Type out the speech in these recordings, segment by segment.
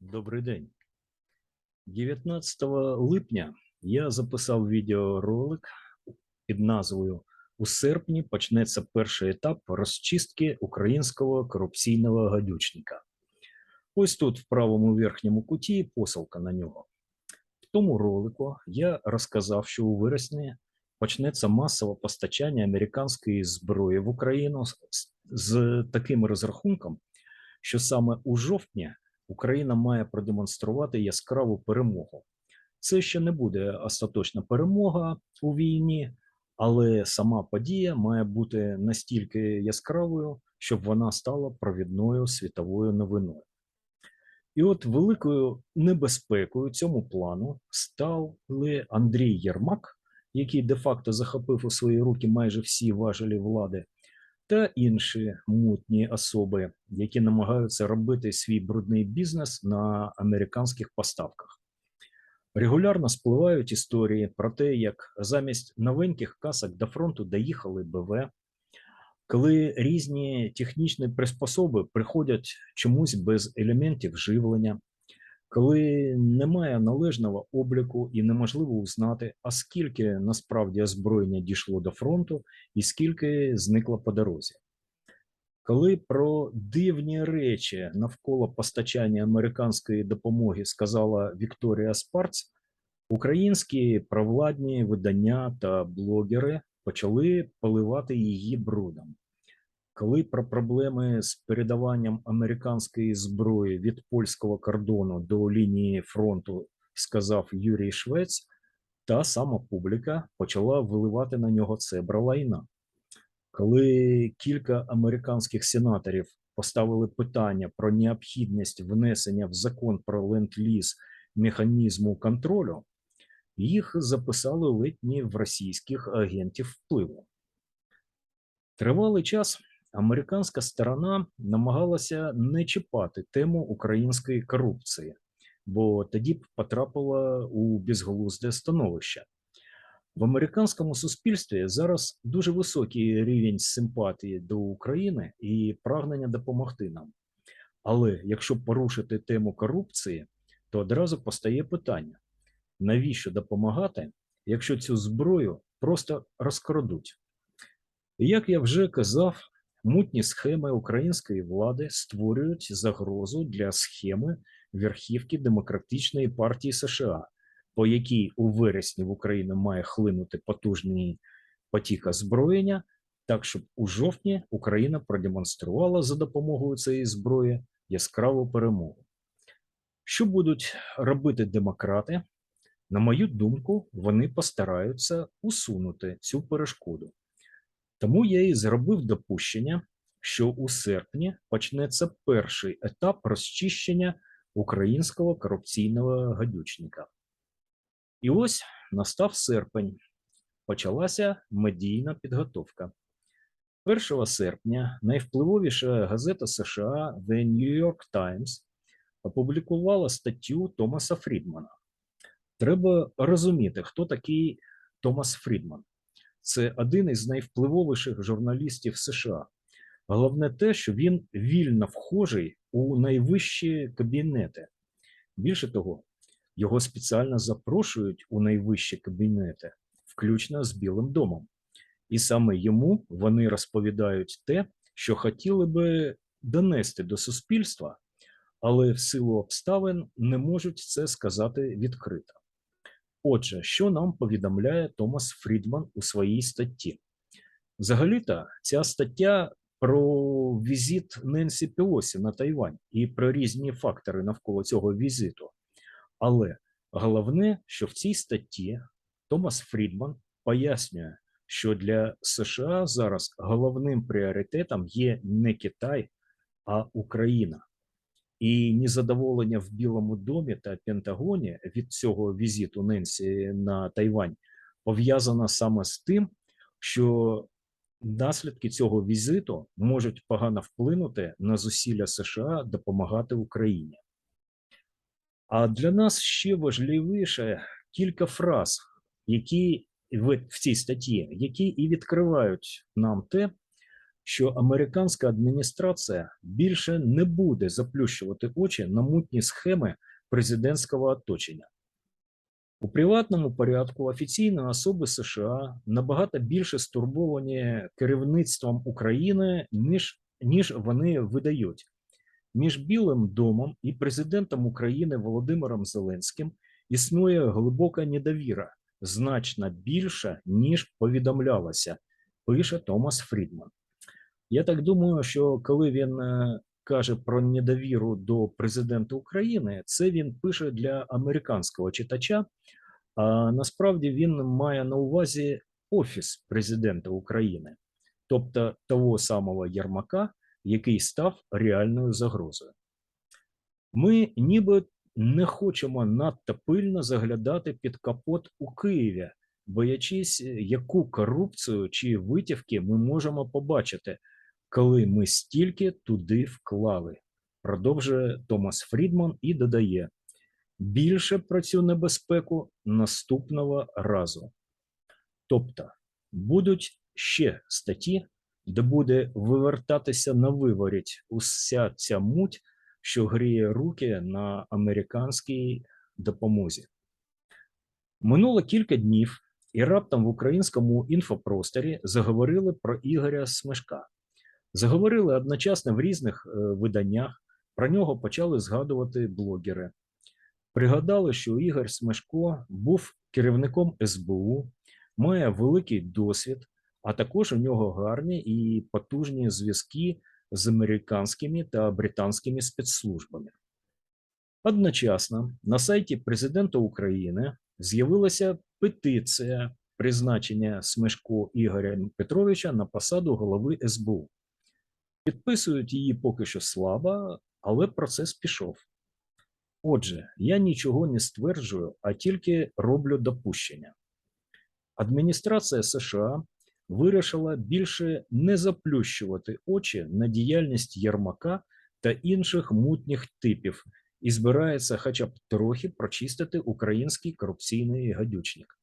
Добрий день. 19 липня я записав відеоролик під назвою У серпні почнеться перший етап розчистки українського корупційного гадючника. Ось тут, в правому верхньому куті, посилка на нього. В тому ролику я розказав, що у вересні почнеться масове постачання американської зброї в Україну з, таким розрахунком, що саме у жовтні Україна має продемонструвати яскраву перемогу. Це ще не буде остаточна перемога у війні, але сама подія має бути настільки яскравою, щоб вона стала провідною світовою новиною. І от великою небезпекою цьому плану стали Андрій Єрмак, який де-факто захопив у свої руки майже всі важелі влади, та інші мутні особи, які намагаються робити свій брудний бізнес на американських поставках. Регулярно спливають історії про те, як замість новеньких касок до фронту доїхали БВ, коли різні технічні приспособи приходять чомусь без елементів живлення, коли немає належного обліку і неможливо узнати, а скільки насправді озброєння дійшло до фронту і скільки зникло по дорозі. Коли про дивні речі навколо постачання американської допомоги сказала Вікторія Спарц, українські провладні видання та блогери почали поливати її брудом. Коли про проблеми з передаванням американської зброї від польського кордону до лінії фронту сказав Юрій Швець, та сама публіка почала виливати на нього цебра лайна. Коли кілька американських сенаторів поставили питання про необхідність внесення в закон про ленд-ліз механізму контролю, їх записали ледь не в російських агентів впливу. Тривалий час американська сторона намагалася не чіпати тему української корупції, бо тоді б потрапила у безглузде становище. В американському суспільстві зараз дуже високий рівень симпатії до України і прагнення допомогти нам. Але якщо порушити тему корупції, то одразу постає питання: навіщо допомагати, якщо цю зброю просто розкрадуть? Як я вже казав, мутні схеми української влади створюють загрозу для схеми верхівки Демократичної партії США по якій у вересні в Україну має хлинути потужний потік озброєння, так щоб у жовтні Україна продемонструвала за допомогою цієї зброї яскраву перемогу. Що будуть робити демократи? На мою думку, вони постараються усунути цю перешкоду. Тому я і зробив допущення, що у серпні почнеться перший етап розчищення українського корупційного гадючника. І ось настав серпень, почалася медійна підготовка. 1 серпня найвпливовіша газета США The New York Times опублікувала статтю Томаса Фрідмана. Треба розуміти, хто такий Томас Фрідман. Це один із найвпливовіших журналістів США. Головне те, що він вільно вхожий у найвищі кабінети. Більше того, його спеціально запрошують у найвищі кабінети, включно з Білим домом. І саме йому вони розповідають те, що хотіли би донести до суспільства, але в силу обставин не можуть це сказати відкрито. Отже, що нам повідомляє Томас Фрідман у своїй статті? Взагалі-то ця стаття про візит Ненсі Пелосі на Тайвань і про різні фактори навколо цього візиту. Але головне, що в цій статті Томас Фрідман пояснює, що для США зараз головним пріоритетом є не Китай, а Україна. І незадоволення в Білому домі та Пентагоні від цього візиту Ненсі на Тайвань пов'язано саме з тим, що наслідки цього візиту можуть погано вплинути на зусилля США допомагати Україні. А для нас ще важливіше кілька фраз, які в, цій статті, які і відкривають нам те, що американська адміністрація більше не буде заплющувати очі на мутні схеми президентського оточення. У приватному порядку офіційні особи США набагато більше стурбовані керівництвом України, ніж, ніж вони видають. Між Білим домом і президентом України Володимиром Зеленським існує глибока недовіра, значно більша, ніж повідомлялося, пише Томас Фрідман. Я так думаю, що коли він е, каже про недовіру до президента України, це він пише для американського читача. А насправді він має на увазі офіс президента України, тобто того самого Єрмака, який став реальною загрозою. Ми ніби не хочемо надто пильно заглядати під капот у Києві, боячись, яку корупцію чи витівки ми можемо побачити, коли ми стільки туди вклали. Продовжує Томас Фрідман і додає: більше про цю небезпеку наступного разу. Тобто будуть ще статті, де буде вивертатися на виворіть уся ця муть, що гріє руки на американській допомозі. Минуло кілька днів, і раптом в українському інфопросторі заговорили про Ігоря Смешка. Заговорили одночасно в різних е, виданнях, про нього почали згадувати блогери. Пригадали, що Ігор Смешко був керівником СБУ, має великий досвід, а також у нього гарні і потужні зв'язки з американськими та британськими спецслужбами. Одночасно на сайті президента України з'явилася петиція призначення Смешко Ігоря Петровича на посаду голови СБУ. Підписують її поки що слабо, але процес пішов. Отже, я нічого не стверджую, а тільки роблю допущення. Адміністрація США вирішила більше не заплющувати очі на діяльність Єрмака та інших мутніх типів і збирається хоча б трохи прочистити український корупційний гадючник.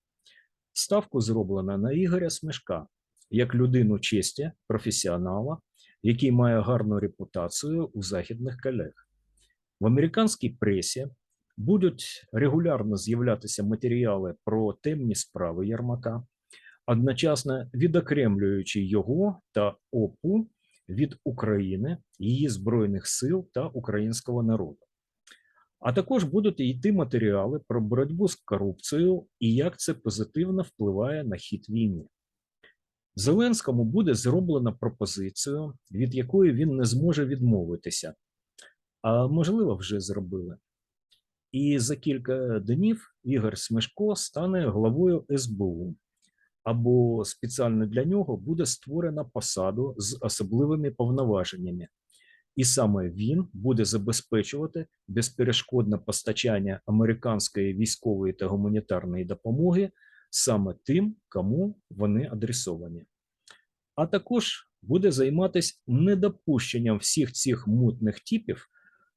Ставку зроблена на Ігоря Смешка як людину честі, професіонала, який має гарну репутацію у західних колег. В американській пресі будуть регулярно з'являтися матеріали про темні справи Єрмака, одночасно відокремлюючи його та ОПУ від України, її збройних сил та українського народу. А також будуть йти матеріали про боротьбу з корупцією і як це позитивно впливає на хід війни. Зеленському буде зроблена пропозицію, від якої він не зможе відмовитися, а можливо, вже зробили. І за кілька днів Ігор Смешко стане главою СБУ, або спеціально для нього буде створена посаду з особливими повноваженнями. І саме він буде забезпечувати безперешкодне постачання американської військової та гуманітарної допомоги саме тим, кому вони адресовані. А також буде займатися недопущенням всіх цих мутних типів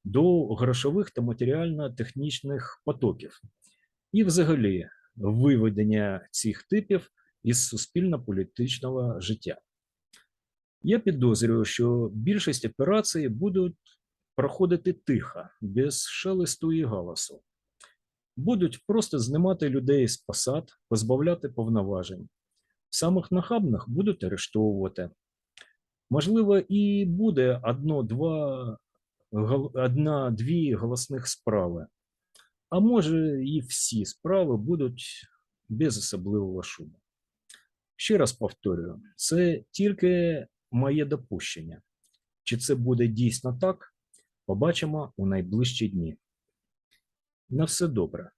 до грошових та матеріально-технічних потоків, і, взагалі, виведення цих типів із суспільно-політичного життя. Я підозрюю, що більшість операцій будуть проходити тихо, без шелесту і галасу. Будуть просто знімати людей з посад, позбавляти повноважень. Самих нахабних будуть арештовувати. Можливо, і буде одно-два одна-дві голосних справи. А може, і всі справи будуть без особливого шуму. Ще раз повторюю, це тільки моє допущення. Чи це буде дійсно так, побачимо у найближчі дні. На все добре.